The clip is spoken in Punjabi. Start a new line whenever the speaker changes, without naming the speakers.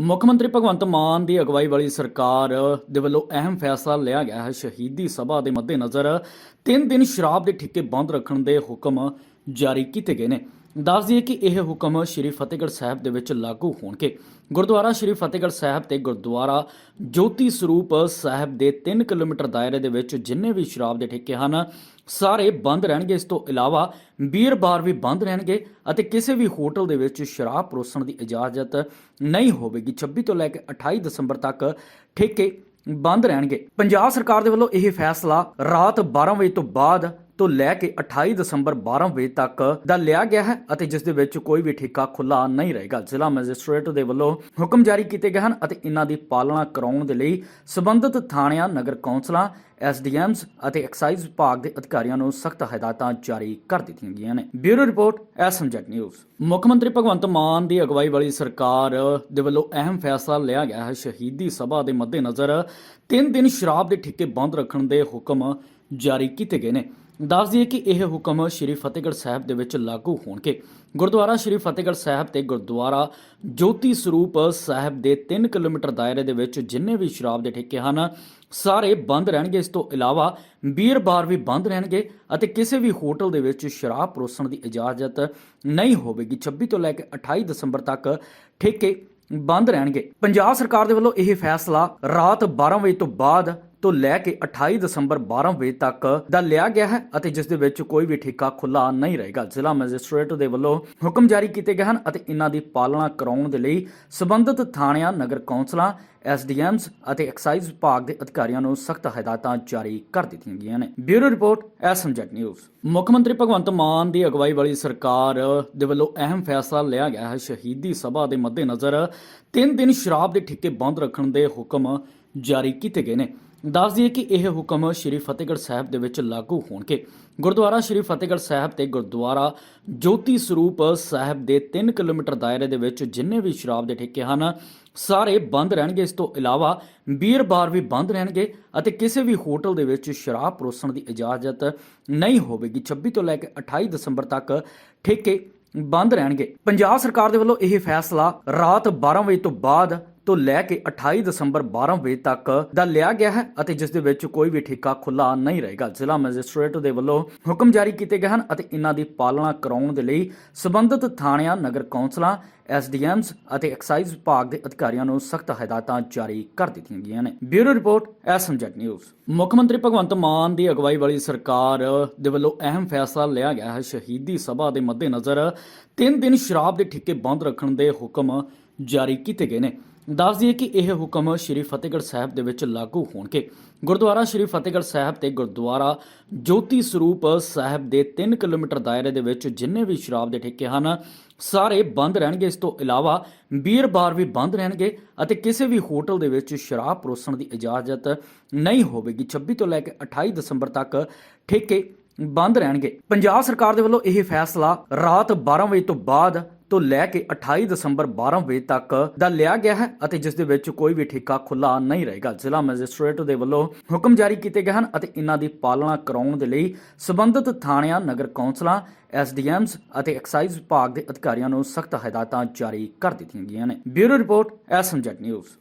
ਮੁੱਖ ਮੰਤਰੀ ਭਗਵੰਤ ਮਾਨ ਦੀ ਅਗਵਾਈ ਵਾਲੀ ਸਰਕਾਰ ਦੇ ਵੱਲੋਂ ਅਹਿਮ ਫੈਸਲਾ ਲਿਆ ਗਿਆ ਹੈ। ਸ਼ਹੀਦੀ ਸਭਾ ਦੇ ਮੱਦੇਨਜ਼ਰ ਤਿੰਨ ਦਿਨ ਸ਼ਰਾਬ ਦੇ ਠੇਕੇ ਬੰਦ ਰੱਖਣ ਦੇ ਹੁਕਮ ਜਾਰੀ ਕੀਤੇ ਗਏ ਨੇ। ਦੱਸ ਦਈਏ ਕਿ ਇਹ ਹੁਕਮ ਸ੍ਰੀ ਫਤਿਹਗੜ੍ਹ ਸਾਹਿਬ ਦੇ ਵਿੱਚ ਲਾਗੂ ਹੋਣਗੇ। ਗੁਰਦੁਆਰਾ ਸ੍ਰੀ ਫਤਿਹਗੜ੍ਹ ਸਾਹਿਬ ਤੇ ਗੁਰਦੁਆਰਾ ਜੋਤੀ ਸਰੂਪ ਸਾਹਿਬ ਦੇ 3 ਕਿਲੋਮੀਟਰ ਦਾਇਰੇ ਦੇ ਵਿੱਚ ਜਿੰਨੇ ਵੀ ਸ਼ਰਾਬ ਦੇ ਠੇਕੇ ਹਨ, ਸਾਰੇ ਬੰਦ ਰਹਿਣਗੇ। ਇਸ ਤੋਂ ਇਲਾਵਾ ਬੀਅਰ ਬਾਰ ਵੀ ਬੰਦ ਰਹਿਣਗੇ ਅਤੇ ਕਿਸੇ ਵੀ ਹੋਟਲ ਦੇ ਵਿੱਚ ਸ਼ਰਾਬ ਪਰੋਸਣ ਦੀ ਇਜਾਜ਼ਤ ਨਹੀਂ ਹੋਵੇਗੀ। 26 ਤੋਂ ਲੈ ਕੇ 28 ਦਸੰਬਰ ਤੱਕ ਠੇਕੇ ਬੰਦ ਰਹਿਣਗੇ। ਪੰਜਾਬ ਸਰਕਾਰ ਦੇ ਵੱਲੋਂ ਇਹ ਫੈਸਲਾ ਰਾਤ 12 ਵਜੇ ਤੋਂ ਬਾਅਦ ਤੋਂ ਲੈ ਕੇ 28 ਦਸੰਬਰ 12 ਵਜੇ ਤੱਕ ਦਾ ਲਿਆ ਗਿਆ ਹੈ ਅਤੇ ਜਿਸ ਦੇ ਵਿੱਚ ਕੋਈ ਵੀ ਠੇਕਾ ਖੁੱਲਾ ਨਹੀਂ ਰਹੇਗਾ। ਜ਼ਿਲ੍ਹਾ ਮੈਜਿਸਟ੍ਰੇਟ ਦੇ ਵੱਲੋਂ ਹੁਕਮ ਜਾਰੀ ਕੀਤੇ ਗਏ ਹਨ ਅਤੇ ਇਹਨਾਂ ਦੀ ਪਾਲਣਾ ਕਰਾਉਣ ਦੇ ਲਈ ਸਬੰਧਤ ਥਾਣਿਆਂ, ਨਗਰ ਕੌਂਸਲਾਂ, ਐਸਡੀਐਮਸ ਅਤੇ ਐਕਸਾਈਜ਼ ਵਿਭਾਗ ਦੇ ਅਧਿਕਾਰੀਆਂ ਨੂੰ ਸਖਤ ਹਦਾਇਤਾਂ ਜਾਰੀ ਕਰ ਦਿੱਤੀਆਂ ਗਈਆਂ ਨੇ। ਬਿਊਰੋ ਰਿਪੋਰਟ ਐਸਐਮਜੈਟ ਨਿਊਜ਼। ਮੁੱਖ ਮੰਤਰੀ ਭਗਵੰਤ ਮਾਨ ਦੀ ਅਗਵਾਈ ਵਾਲੀ ਸਰਕਾਰ ਦੇ ਵੱਲੋਂ ਅਹਿਮ ਫੈਸਲਾ ਲਿਆ ਗਿਆ ਹੈ। ਸ਼ਹੀਦੀ ਸਭਾ ਦੇ ਮੱਦੇਨਜ਼ਰ ਤਿੰਨ ਦਿਨ ਸ਼ਰਾਬ ਦੇ ਠੇਕੇ ਬੰਦ ਰੱਖਣ ਦੇ ਹੁਕਮ ਜਾਰੀ ਕੀਤੇ ਗਏ ਨੇ। ਦੱਸ ਦਈਏ ਕਿ ਇਹ ਹੁਕਮ ਸ੍ਰੀ ਫਤਿਹਗੜ੍ਹ ਸਾਹਿਬ ਦੇ ਵਿੱਚ ਲਾਗੂ ਹੋਣਗੇ। ਗੁਰਦੁਆਰਾ ਸ੍ਰੀ ਫਤਿਹਗੜ੍ਹ ਸਾਹਿਬ ਤੇ ਗੁਰਦੁਆਰਾ ਜੋਤੀ ਸਰੂਪ ਸਾਹਿਬ ਦੇ 3 ਕਿਲੋਮੀਟਰ ਦਾਇਰੇ ਦੇ ਵਿੱਚ ਜਿੰਨੇ ਵੀ ਸ਼ਰਾਬ ਦੇ ਠੇਕੇ ਹਨ, ਸਾਰੇ ਬੰਦ ਰਹਿਣਗੇ। ਇਸ ਤੋਂ ਇਲਾਵਾ ਬੀਅਰ ਬਾਰ ਵੀ ਬੰਦ ਰਹਿਣਗੇ ਅਤੇ ਕਿਸੇ ਵੀ ਹੋਟਲ ਦੇ ਵਿੱਚ ਸ਼ਰਾਬ ਪਰੋਸਣ ਦੀ ਇਜਾਜ਼ਤ ਨਹੀਂ ਹੋਵੇਗੀ। 26 ਤੋਂ ਲੈ ਕੇ 28 ਦਸੰਬਰ ਤੱਕ ਠੇਕੇ ਬੰਦ ਰਹਿਣਗੇ। ਪੰਜਾਬ ਸਰਕਾਰ ਦੇ ਵੱਲੋਂ ਇਹ ਫੈਸਲਾ ਰਾਤ 12 ਵਜੇ ਤੋਂ ਬਾਅਦ ਤੋਂ ਲੈ ਕੇ 28 ਦਸੰਬਰ 12 ਵਜੇ ਤੱਕ ਦਾ ਲਿਆ ਗਿਆ ਹੈ ਅਤੇ ਜਿਸ ਦੇ ਵਿੱਚ ਕੋਈ ਵੀ ਠੇਕਾ ਖੁੱਲਾ ਨਹੀਂ ਰਹੇਗਾ। ਜ਼ਿਲ੍ਹਾ ਮੈਜਿਸਟ੍ਰੇਟ ਦੇ ਵੱਲੋਂ ਹੁਕਮ ਜਾਰੀ ਕੀਤੇ ਗਏ ਹਨ ਅਤੇ ਇਹਨਾਂ ਦੀ ਪਾਲਣਾ ਕਰਾਉਣ ਦੇ ਲਈ ਸਬੰਧਤ ਥਾਣਿਆਂ, ਨਗਰ ਕੌਂਸਲਾਂ, ਐਸਡੀਐਮਸ ਅਤੇ ਐਕਸਾਈਜ਼ ਵਿਭਾਗ ਦੇ ਅਧਿਕਾਰੀਆਂ ਨੂੰ ਸਖਤ ਹਦਾਇਤਾਂ ਜਾਰੀ ਕਰ ਦਿੱਤੀਆਂ ਗਈਆਂ ਨੇ। ਬਿਊਰੋ ਰਿਪੋਰਟ ਐਸਐਮਜੈਟ ਨਿਊਜ਼। ਮੁੱਖ ਮੰਤਰੀ ਭਗਵੰਤ ਮਾਨ ਦੀ ਅਗਵਾਈ ਵਾਲੀ ਸਰਕਾਰ ਦੇ ਵੱਲੋਂ ਅਹਿਮ ਫੈਸਲਾ ਲਿਆ ਗਿਆ ਹੈ। ਸ਼ਹੀਦੀ ਸਭਾ ਦੇ ਮੱਦੇਨਜ਼ਰ ਤਿੰਨ ਦਿਨ ਸ਼ਰਾਬ ਦੇ ਠੇਕੇ ਬੰਦ ਰੱਖਣ ਦੇ ਹੁਕਮ ਜਾਰੀ ਕੀਤੇ ਗਏ ਨੇ। ਦੱਸ ਦਈਏ ਕਿ ਇਹ ਹੁਕਮ ਸ੍ਰੀ ਫਤਿਹਗੜ੍ਹ ਸਾਹਿਬ ਦੇ ਵਿੱਚ ਲਾਗੂ ਹੋਣਗੇ। ਗੁਰਦੁਆਰਾ ਸ੍ਰੀ ਫਤਿਹਗੜ੍ਹ ਸਾਹਿਬ ਤੇ ਗੁਰਦੁਆਰਾ ਜੋਤੀ ਸਰੂਪ ਸਾਹਿਬ ਦੇ 3 ਕਿਲੋਮੀਟਰ ਦਾਇਰੇ ਦੇ ਵਿੱਚ ਜਿੰਨੇ ਵੀ ਸ਼ਰਾਬ ਦੇ ਠੇਕੇ ਹਨ, ਸਾਰੇ ਬੰਦ ਰਹਿਣਗੇ। ਇਸ ਤੋਂ ਇਲਾਵਾ ਬੀਅਰ ਬਾਰ ਵੀ ਬੰਦ ਰਹਿਣਗੇ ਅਤੇ ਕਿਸੇ ਵੀ ਹੋਟਲ ਦੇ ਵਿੱਚ ਸ਼ਰਾਬ ਪਰੋਸਣ ਦੀ ਇਜਾਜ਼ਤ ਨਹੀਂ ਹੋਵੇਗੀ। 26 ਤੋਂ ਲੈ ਕੇ 28 ਦਸੰਬਰ ਤੱਕ ਠੇਕੇ ਬੰਦ ਰਹਿਣਗੇ। ਪੰਜਾਬ ਸਰਕਾਰ ਦੇ ਵੱਲੋਂ ਇਹ ਫੈਸਲਾ ਰਾਤ 12 ਵਜੇ ਤੋਂ ਬਾਅਦ ਤੋਂ ਲੈ ਕੇ 28 ਦਸੰਬਰ 12 ਵਜੇ ਤੱਕ ਦਾ ਲਿਆ ਗਿਆ ਹੈ ਅਤੇ ਜਿਸ ਦੇ ਵਿੱਚ ਕੋਈ ਵੀ ਠੇਕਾ ਖੁੱਲਾ ਨਹੀਂ ਰਹੇਗਾ। ਜ਼ਿਲ੍ਹਾ ਮੈਜਿਸਟ੍ਰੇਟ ਦੇ ਵੱਲੋਂ ਹੁਕਮ ਜਾਰੀ ਕੀਤੇ ਗਏ ਹਨ ਅਤੇ ਇਹਨਾਂ ਦੀ ਪਾਲਣਾ ਕਰਾਉਣ ਦੇ ਲਈ ਸਬੰਧਤ ਥਾਣਿਆਂ, ਨਗਰ ਕੌਂਸਲਾਂ, ਐਸਡੀਐਮਸ ਅਤੇ ਐਕਸਾਈਜ਼ ਵਿਭਾਗ ਦੇ ਅਧਿਕਾਰੀਆਂ ਨੂੰ ਸਖਤ ਹਦਾਇਤਾਂ ਜਾਰੀ ਕਰ ਦਿੱਤੀਆਂ ਗਈਆਂ ਨੇ। ਬਿਊਰੋ ਰਿਪੋਰਟ ਐਸਐਮਜੈਟ ਨਿਊਜ਼। ਮੁੱਖ ਮੰਤਰੀ ਭਗਵੰਤ ਮਾਨ ਦੀ ਅਗਵਾਈ ਵਾਲੀ ਸਰਕਾਰ ਦੇ ਵੱਲੋਂ ਅਹਿਮ ਫੈਸਲਾ ਲਿਆ ਗਿਆ ਹੈ। ਸ਼ਹੀਦੀ ਸਭਾ ਦੇ ਮੱਦੇਨਜ਼ਰ ਤਿੰਨ ਦਿਨ ਸ਼ਰਾਬ ਦੇ ਠੇਕੇ ਬੰਦ ਰੱਖਣ ਦੇ ਹੁਕਮ ਜਾਰੀ ਕੀਤੇ ਗਏ ਨੇ। ਦੱਸ ਦਈਏ ਕਿ ਇਹ ਹੁਕਮ ਸ੍ਰੀ ਫਤਿਹਗੜ੍ਹ ਸਾਹਿਬ ਦੇ ਵਿੱਚ ਲਾਗੂ ਹੋਣਗੇ। ਗੁਰਦੁਆਰਾ ਸ੍ਰੀ ਫਤਿਹਗੜ੍ਹ ਸਾਹਿਬ ਤੇ ਗੁਰਦੁਆਰਾ ਜੋਤੀ ਸਰੂਪ ਸਾਹਿਬ ਦੇ 3 ਕਿਲੋਮੀਟਰ ਦਾਇਰੇ ਦੇ ਵਿੱਚ ਜਿੰਨੇ ਵੀ ਸ਼ਰਾਬ ਦੇ ਠੇਕੇ ਹਨ, ਸਾਰੇ ਬੰਦ ਰਹਿਣਗੇ। ਇਸ ਤੋਂ ਇਲਾਵਾ ਬੀਅਰ ਬਾਰ ਵੀ ਬੰਦ ਰਹਿਣਗੇ ਅਤੇ ਕਿਸੇ ਵੀ ਹੋਟਲ ਦੇ ਵਿੱਚ ਸ਼ਰਾਬ ਪਰੋਸਣ ਦੀ ਇਜਾਜ਼ਤ ਨਹੀਂ ਹੋਵੇਗੀ। 26 ਤੋਂ ਲੈ ਕੇ 28 ਦਸੰਬਰ ਤੱਕ ਠੇਕੇ ਬੰਦ ਰਹਿਣਗੇ। ਪੰਜਾਬ ਸਰਕਾਰ ਦੇ ਵੱਲੋਂ ਇਹ ਫੈਸਲਾ ਰਾਤ 12 ਵਜੇ ਤੋਂ ਬਾਅਦ ਤੋਂ ਲੈ ਕੇ 28 ਦਸੰਬਰ 12 ਵਜੇ ਤੱਕ ਦਾ ਲਿਆ ਗਿਆ ਹੈ ਅਤੇ ਜਿਸ ਦੇ ਵਿੱਚ ਕੋਈ ਵੀ ਠੇਕਾ ਖੁੱਲਾ ਨਹੀਂ ਰਹੇਗਾ। ਜ਼ਿਲ੍ਹਾ ਮੈਜਿਸਟ੍ਰੇਟ ਦੇ ਵੱਲੋਂ ਹੁਕਮ ਜਾਰੀ ਕੀਤੇ ਗਏ ਹਨ ਅਤੇ ਇਹਨਾਂ ਦੀ ਪਾਲਣਾ ਕਰਾਉਣ ਦੇ ਲਈ ਸਬੰਧਤ ਥਾਣਿਆਂ, ਨਗਰ ਕੌਂਸਲਾਂ, ਐਸਡੀਐਮਸ ਅਤੇ ਐਕਸਾਈਜ਼ ਵਿਭਾਗ ਦੇ ਅਧਿਕਾਰੀਆਂ ਨੂੰ ਸਖਤ ਹਦਾਇਤਾਂ ਜਾਰੀ ਕਰ ਦਿੱਤੀਆਂ ਗਈਆਂ ਨੇ। ਬਿਊਰੋ ਰਿਪੋਰਟ ਐਸਐਮਜੈਟ ਨਿਊਜ਼।